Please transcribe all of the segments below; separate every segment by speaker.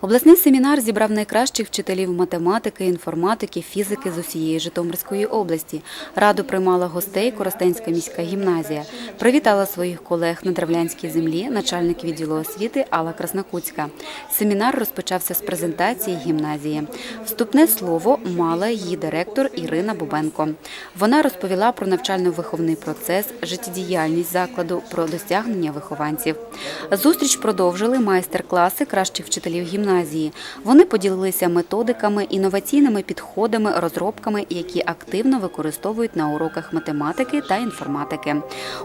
Speaker 1: Обласний семінар зібрав найкращих вчителів математики, інформатики, фізики з усієї Житомирської області. Раду приймала гостей Коростенська міська гімназія. Привітала своїх колег на Древлянській землі начальник відділу освіти Алла Краснокутська. Семінар розпочався з презентації гімназії. Вступне слово мала її директор Ірина Бубенко. Вона розповіла про навчально-виховний процес, життєдіяльність закладу, про досягнення вихованців. Зустріч продовжили майстер-класи кращих вчителів гімназії. Вони поділилися методиками, інноваційними підходами, розробками, які активно використовують на уроках математики та інформатики.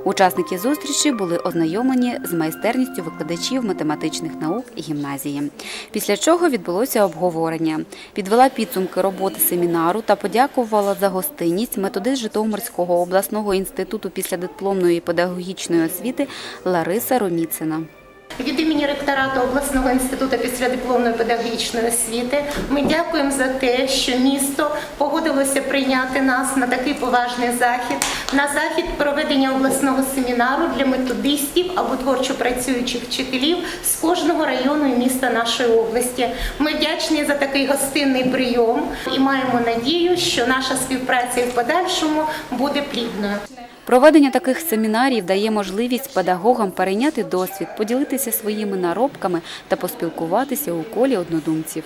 Speaker 1: Учасники зустрічі були ознайомлені з майстерністю викладачів математичних наук гімназії. Після чого відбулося обговорення. Підвела підсумки роботи семінару та подякувала за гостинність методист Житомирського обласного інституту післядипломної педагогічної освіти Лариса Роміцина.
Speaker 2: Від імені ректорату обласного інституту післядипломної педагогічної освіти ми дякуємо за те, що місто погодилося прийняти нас на такий поважний захід, на захід проведення обласного семінару для методистів або творчо працюючих вчителів з кожного району і міста нашої області. Ми вдячні за такий гостинний прийом і маємо надію, що наша співпраця в подальшому буде плідною.
Speaker 1: Проведення таких семінарів дає можливість педагогам перейняти досвід, поділитися своїми наробками та поспілкуватися у колі однодумців.